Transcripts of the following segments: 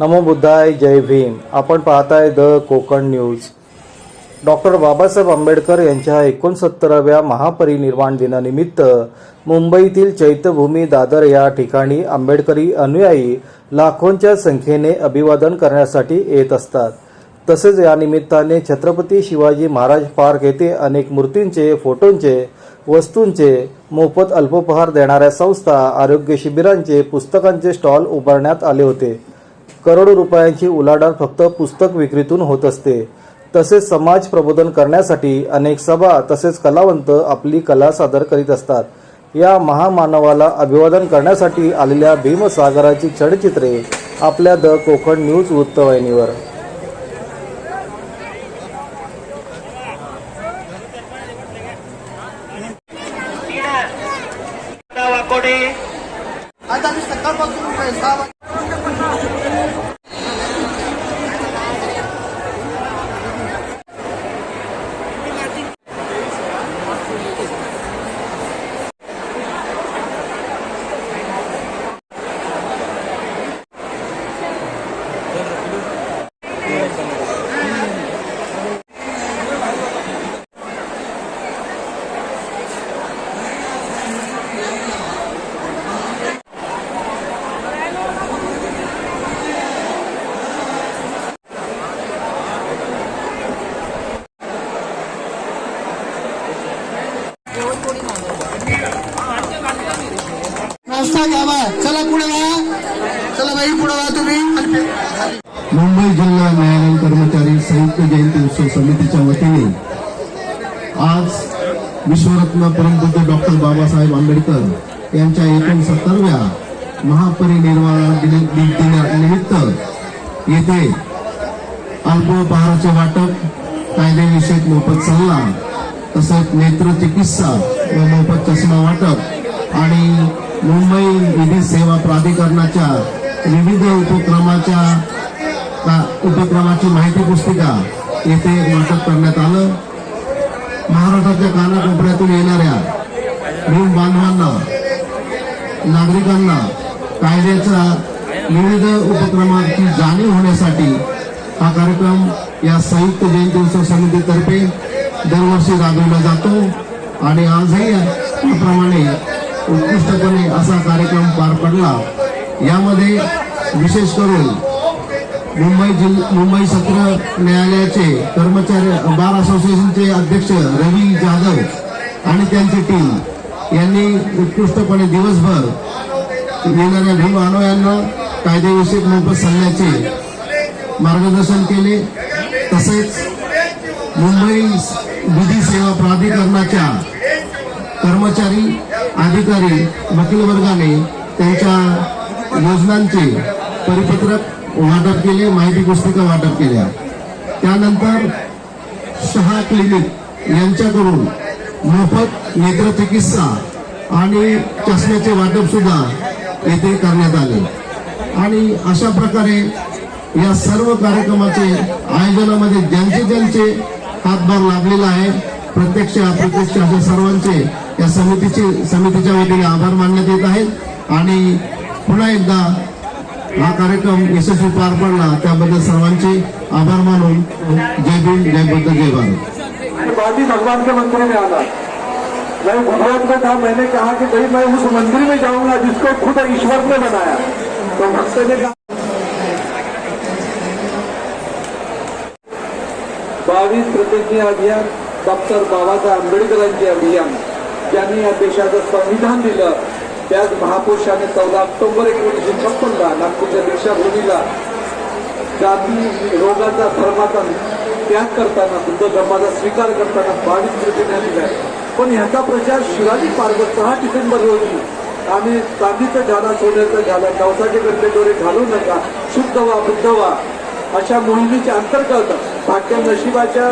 नमो बुद्धाय जय भीम. आपण पाहताय the Konkan news. Doctor Babasaheb Ambedkar यांच्या एकोणसत्तराव्या महापरिनिर्वाण दिनानिमित्त मुंबईतील चैत्यभूमी दादर या ठिकाणी आंबेडकरी अनुयायी लाखोंच्या संख्येने अभिवादन करण्यासाठी येत असतात. तसेच या निमित्ताने छत्रपती शिवाजी महाराज पार्क येथे अनेक मूर्तींचे फोटोंचे वस्तूंचे मोफत अल्पोपहार देणाऱ्या संस्था आरोग्य शिबिरांचे पुस्तकांचे स्टॉल उभारण्यात आले होते. करोडो रुपयांची उलाढाल फक्त पुस्तक विक्रीतून होत असते. तसेच समाज प्रबोधन करण्यासाठी अनेक सभा तसेच कलावंत आपली कला सादर करीत असतात. या महामानवाला अभिवादन करण्यासाठी आलेल्या भीमसागराची चढचित्रे आपल्या द कोकण न्यूज वृत्तवाहिनीवर. सकाळपासून नाश्ता घ्यावा चला पुढे वा चला बाई पुढे वा तुम्ही मुंबई जिल्हा न्यायालयीन कर्मचारी संयुक्त जयंती उत्सव समितीच्या वतीने आज विश्वरत्न परमपूज्य डॉक्टर बाबासाहेब आंबेडकर यांच्या एकोणसत्तरव्या महापरिनिर्वाण दिनानिमित्त येथे अल्पोपहाराचे वाटप कायदेविषयक मोफत सल्ला तसेच नेत्र चिकित्सा मोफत चष्मा वाटप आणि मुंबई विधी सेवा प्राधिकरणाच्या विविध उपक्रमाच्या उपक्रमाची माहिती पुस्तिका येथे वाटप करण्यात आलं. महाराष्ट्राच्या कानाकोपऱ्यातून येणाऱ्या भूम बांधवांना नागरिकांना कायद्याच्या विविध उपक्रमाची जाणीव होण्यासाठी हा कार्यक्रम या संयुक्त जयंती उत्सव समितीतर्फे दरवर्षी राबवला जातो. आणि आजही त्याप्रमाणे उत्कृष्टपणे असा कार्यक्रम पार पडला. यामध्ये विशेष करून मुंबई जिल मुंबई सत्र न्यायालयाचे कर्मचारी बार असोसिएशनचे अध्यक्ष रवी जाधव आणि त्यांची टीम यांनी उत्कृष्टपणे दिवसभर येणाऱ्या भीम अनुयांना कायदेविषयक मोफत सल्ल्याचे मार्गदर्शन केले. तसेच मुंबई विधी सेवा प्राधिकरणाच्या कर्मचारी अधिकारी वकील वर्गाने त्यांच्या योजनांचे परिपत्रक वाटप केले माहिती पुस्तिका वाटप केल्या. त्यानंतर शहा क्लिनिक यांच्याकडून मोफत नेत्रचिकित्सा आणि चष्म्याचे वाटप सुद्धा येथे करण्यात आले. आणि अशा प्रकारे या सर्व कार्यक्रमाचे आयोजनामध्ये ज्यांचे ज्यांचे हातभार लागलेला आहे प्रत्यक्ष अप्रत्यक्ष अशा सर्वांचे या समितीचे समितीच्या वतीने आभार मानण्यात येत आहेत. आणि पुन्हा एकदा हा कार्यक्रम यशस्वी पार पडला त्याबद्दल सर्वांचे आभार मानून जय भीम जय बुद्ध जय भारत. बाजी भगवान के मंदिर में आना मैं गुजरात में था मैंने कहा कि भाई मैं उस मंदिर में जाऊंगा जिसको खुद ईश्वर ने बनाया. तो भक्त ने कहा बावीस प्रतिज्ञा अभियान डॉक्टर बाबासाहेब आंबेडकरांचे अभियान ज्यांनी या देशाचं संविधान दिलं त्याच महापुरुषाने चौदा ऑक्टोबर एकोणीसशे छप्पनला नागपूरच्या दीक्षाभूमीला जाती रोगाचा धर्माचा त्याग करताना बुद्ध धर्माचा स्वीकार करताना बावीस प्रतिज्ञा दिल्या पण ह्याचा प्रचार शिवाजी पार्वत सहा डिसेंबर रोजी आम्ही चांदीचं झाला सोन्याचं झालं नवसाचे डोळे घालू नका शुद्ध व्हा बुद्ध व्हा अशा मोहिमेच्या अंतर्गत भाग्य नशिबाच्या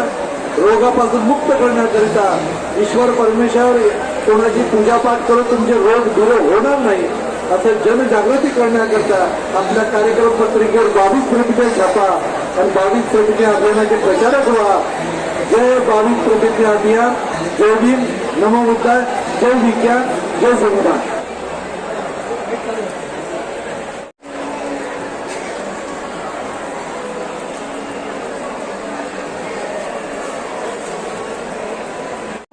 रोगापासून मुक्त करण्याकरिता ईश्वर परमेश्वर कोणाची पूजापाठ करून तुमचे रोग दूर होणार नाही असं जनजागृती करण्याकरता आपल्या कार्यक्रम पत्रिकेवर बावीस प्रतिज्ञा छापा आणि बावीस प्रतिज्ञा अभियानाचे प्रचारक व्हा. जय बावीस प्रतिज्ञा अभियान. जय भीम. नमो मुद्दा जय विज्ञान. जय संविधान.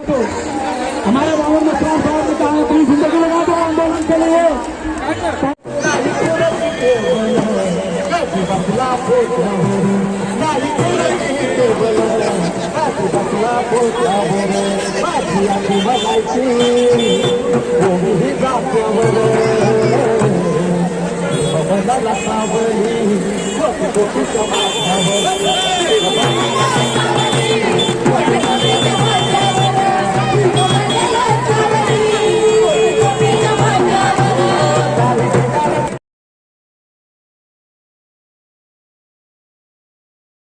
तो हमारे बावन मस्तान साहब ने कहा अपनी जिंदगी लगा दो आंदोलन के लिए